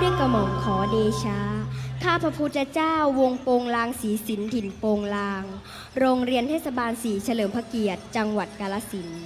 ด้วยกระหม่อมขอเดชะ ข้าพระพุทธเจ้าวงโปงลางสีสินถิ่นโปงลาง โรงเรียนเทศบาลสีเฉลิมพระเกียรติ จังหวัดกาลสินธุ์